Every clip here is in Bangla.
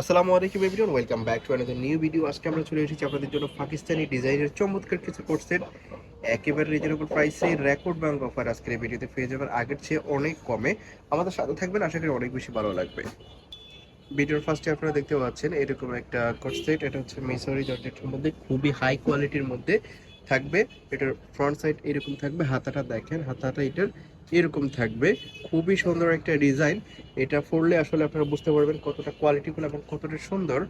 আসসালামু আলাইকুম everyone welcome back to another new video আজকে আমরা চলে এসেছি আপনাদের জন্য পাকিস্তানি ডিজাইনের চমৎকার কিছু কোর্সের একেবারে রিজনেবল প্রাইসে রেকর্ড ব্যাংক অফার আজকের এই ভিডিওতে পেয়ে যাবেন। আগের চেয়ে অনেক কমে। আমাদের সাথে থাকবেন, আশা করি অনেক বেশি ভালো লাগবে। ভিডিওর ফার্স্টে আপনারা দেখতে পাচ্ছেন, এরকম একটা কোর্সেট এটা হচ্ছে মেসরি জর্জেটের মধ্যে খুবই হাই কোয়ালিটির মধ্যে থাকবে এটার ফ্রন্ট সাইড এরকম থাকবে হাতাটা দেখেন হাতাটা এটার এরকম থাকবে। খুবই সুন্দর একটা ডিজাইন এটা পরলে আসলে আপনারা বুঝতে পারবেন কতটা কোয়ালিটিফুল এবং কতটা সুন্দর।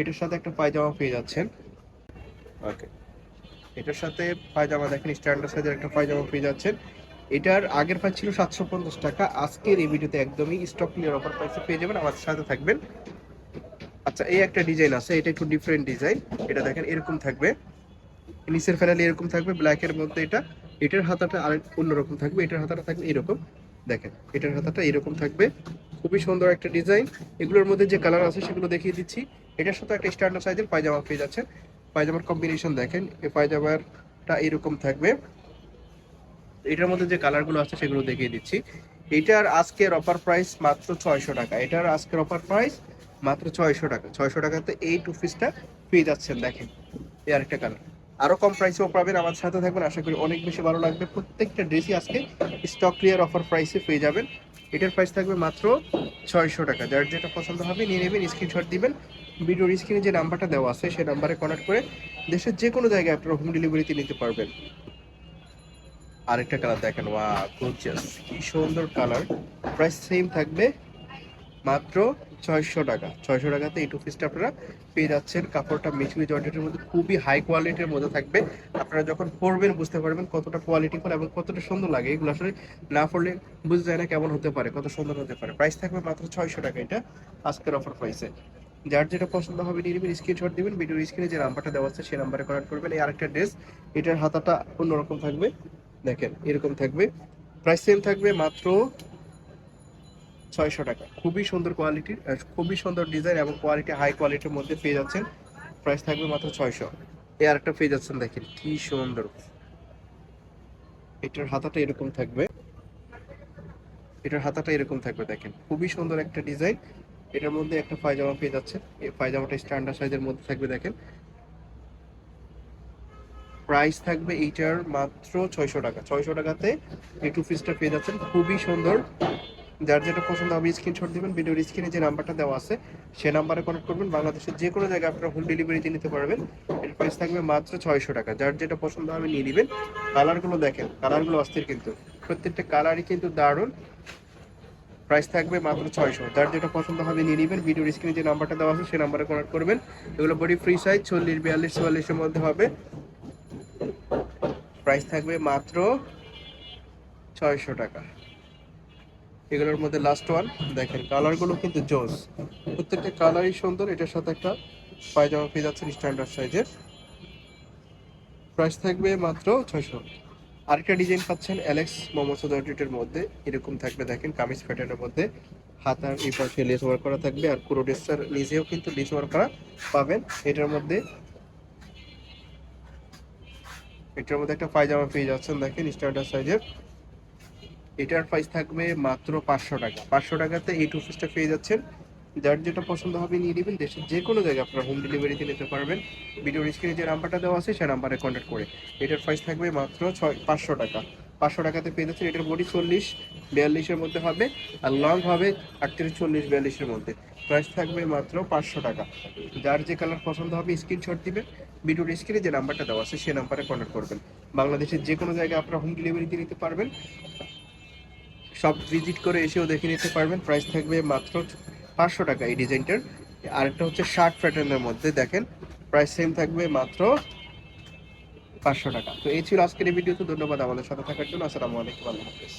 এটার সাথে একটা পায়জামা পেয়ে যাচ্ছেন। ওকে এটার সাথে পায়জামা দেখেন স্ট্যান্ডার্ড সাইজের একটা পায়জামা পেয়ে যাচ্ছেন। এটার আগের প্রাইস ছিল সাতশো পঞ্চাশ টাকা। আজকের এই ভিডিওতে একদমই স্টক ক্লিয়ার অফার প্রাইসে পেয়ে যাবেন আমার সাথে থাকবেন। আচ্ছা এই একটা ডিজাইন আছে এটা একটু ডিফারেন্ট ডিজাইন এটা দেখেন এরকম থাকবে। নিচের ফেরালি এরকম থাকবে ব্ল্যাকের মধ্যে এটা, এটার হাতাটা আরেক অন্যরকম থাকবে, এটার হাতাটা থাকবে এরকম। দেখেন, এটার হাতাটা এরকম থাকবে। খুবই সুন্দর একটা ডিজাইন এগুলোর মধ্যে যে কালার আছে সেগুলো দেখিয়ে দিচ্ছি। এটার সাথে একটা স্ট্যান্ডার্ড সাইজের পায়জামা পেয়ে যাচ্ছে পায়জামার কম্বিনেশন দেখেন, এই পায়জামারটা এরকম থাকবে। এটার মধ্যে যে কালারগুলো আছে সেগুলো দেখিয়ে দিচ্ছি। এটার আজকের অফার প্রাইস মাত্র ছয়শো টাকা। এটার আজকের অফার প্রাইস মাত্র ছয়শো টাকা। ছয়শো টাকাতে এই টু পিসটা পেয়ে যাচ্ছেন, দেখেন। এই আরেকটা কালার আরও কম প্রাইসেও পাবেন। আমার সাথে থাকবেন, আশা করি অনেক বেশি ভালো লাগবে। প্রত্যেকটা ড্রেসই আজকে স্টক ক্লিয়ার অফার প্রাইসে পেয়ে যাবেন। এটার প্রাইস থাকবে মাত্র ছয়শো টাকা। যার যেটা পছন্দ হবে নিয়ে নেবেন স্ক্রিনশট দিবেন। ভিডিওর স্ক্রিনে যে নাম্বারটা দেওয়া আছে, সেই নাম্বারে কনেক্ট করে দেশের যে কোনো জায়গায় আপনারা হোম ডেলিভারিতে নিতে পারবেন। আরেকটা কালার দেখেন। ওয়া গর্জিয়াস কি সুন্দর কালার প্রাইস সেম থাকবে মাত্র ছয়শো টাকা। ছয়শো টাকাতে এই টু পিসটা আপনারা পেয়ে যাচ্ছেন। কাপড়টা মিচুরি জর্জেটের মধ্যে খুবই হাই কোয়ালিটির মধ্যে থাকবে। আপনারা যখন পরবেন বুঝতে পারবেন কতটা কোয়ালিটিফুল এবং কতটা সুন্দর লাগে। এগুলো আসলে না পড়লে বুঝতে যায় না কেমন হতে পারে, কত সুন্দর হতে পারে। প্রাইস থাকবে মাত্র ছয়শো টাকা এটা আজকের অফার প্রাইসে যার যেটা পছন্দ হবে নিয়ে নেবেন স্ক্রিনশট দিবেন ভিডিওর স্ক্রিনে যে নাম্বারটা দেওয়া আছে, সেই নাম্বারে কনেক্ট করবেন। এই আরেকটা ড্রেস এটার হাতাটা অন্যরকম থাকবে। দেখেন, এরকম থাকবে। প্রাইস সেম থাকবে মাত্র ছয়শো টাকা। খুবই সুন্দর কোয়ালিটির খুবই সুন্দর ডিজাইন এবং কোয়ালিটি হাই কোয়ালিটির মধ্যে পেয়ে যাচ্ছেন। প্রাইস থাকবে মাত্র ছয়শো। এই আরেকটা পেয়ে যাচ্ছেন, দেখেন কি সুন্দর। এটার হাতাটা এরকম থাকবে। এটার হাতাটা এরকম থাকবে, দেখেন। খুবই সুন্দর একটা ডিজাইন এটার মধ্যে একটা পায়জামা পেয়ে যাচ্ছেন। এই পায়জামাটা স্ট্যান্ডার্ড সাইজের মধ্যে থাকবে, দেখেন। প্রাইস থাকবে এইটার মাত্র ছয়শো টাকা। ছয়শো টাকাতে এই টু পিসটা পেয়ে যাচ্ছেন। খুবই সুন্দর। যার যেটা পছন্দ হবে স্ক্রিনশট দিবেন, ভিডিওর স্ক্রিনে যে নাম্বারটা দেওয়া আছে সে নাম্বারে কনেক্ট করবেন। বাংলাদেশের যে কোনো জায়গায় আপনারা হোম ডেলিভারিতে নিতে পারবেন। এর প্রাইস থাকবে মাত্র ছয়শো টাকা। যার যেটা পছন্দ হবে নিয়ে নেবেন। কালারগুলো দেখেন কালারগুলো অস্থির কিন্তু। প্রত্যেকটা কালারই কিন্তু দারুণ। প্রাইস থাকবে মাত্র ছয়শো। যার যেটা পছন্দ হবে নিয়ে নেবেন। ভিডিওর স্ক্রিনে যে নাম্বারটা দেওয়া আছে, সেই নাম্বারে কনেক্ট করবেন। এগুলো বডি ফ্রি সাইজ চল্লিশ, বিয়াল্লিশ, চুয়াল্লিশের মধ্যে হবে। প্রাইস থাকবে মাত্র ছয়শো টাকা। এগুলোর মধ্যে লাস্ট ওয়ান দেখেন কালারগুলো কিন্তু জোস। প্রত্যেকটা কালারই সুন্দর, এটার সাথে একটা পায়জামা পেয়ে যাচ্ছেন স্ট্যান্ডার্ড সাইজের প্রাইস থাকবে মাত্র ছয়শো। আরেকটা ডিজাইন পাচ্ছেন অ্যালেক্স মোমোসো মধ্যে, এরকম থাকবে, দেখেন, কামিজ প্যাটার্নের মধ্যে। হাতার এই পাশে লেস ওয়ার্ক করা থাকবে, আর পুরো ড্রেসটার নিজেও কিন্তু লেস ওয়ার্ক করা পাবেন। এটার মধ্যে এটার মধ্যে একটা পায়জামা পেয়ে যাচ্ছেন, দেখেন স্ট্যান্ডার্ড সাইজের এটার প্রাইস থাকবে মাত্র পাঁচশো টাকা। পাঁচশো টাকাতে এই টু পিসটা পেয়ে যাচ্ছেন। যার যেটা পছন্দ হবে নিয়ে নেবেন। দেশের যে কোনো জায়গায় আপনারা হোম ডেলিভারিতে নিতে পারবেন। ভিডিওর স্ক্রিনে যে নাম্বারটা দেওয়া আছে, সে নাম্বারে কন্ট্যাক্ট করে। এটার প্রাইস থাকবে মাত্র ছয়, পাঁচশো টাকা। পাঁচশো টাকাতে পেয়ে যাচ্ছেন এটার বডি চল্লিশ, বিয়াল্লিশের মধ্যে হবে। আর লং হবে আটত্রিশ, চল্লিশ, বিয়াল্লিশের মধ্যে। প্রাইস থাকবে মাত্র পাঁচশো টাকা। যার যে কালার পছন্দ হবে স্ক্রিনশট দিবেন। ভিডিওর স্ক্রিনে যে নাম্বারটা দেওয়া আছে, সে নাম্বারে কন্ট্যাক্ট করবেন। বাংলাদেশের যে কোনো জায়গায় আপনারা হোম ডেলিভারিতে নিতে পারবেন। সব ভিজিট করে এসেও দেখে নিতে পারবেন। প্রাইস থাকবে মাত্র পাঁচশো টাকা এই ডিজাইনটার আরেকটা হচ্ছে শার্ট প্যাটার্নের মধ্যে দেখেন। প্রাইস সেম থাকবে মাত্র পাঁচশো টাকা। তো এই ছিল আজকের ভিডিও তো ধন্যবাদ আমাদের সাথে থাকার জন্য। আসসালামু আলাইকুম, আল্লাহ হাফেজ।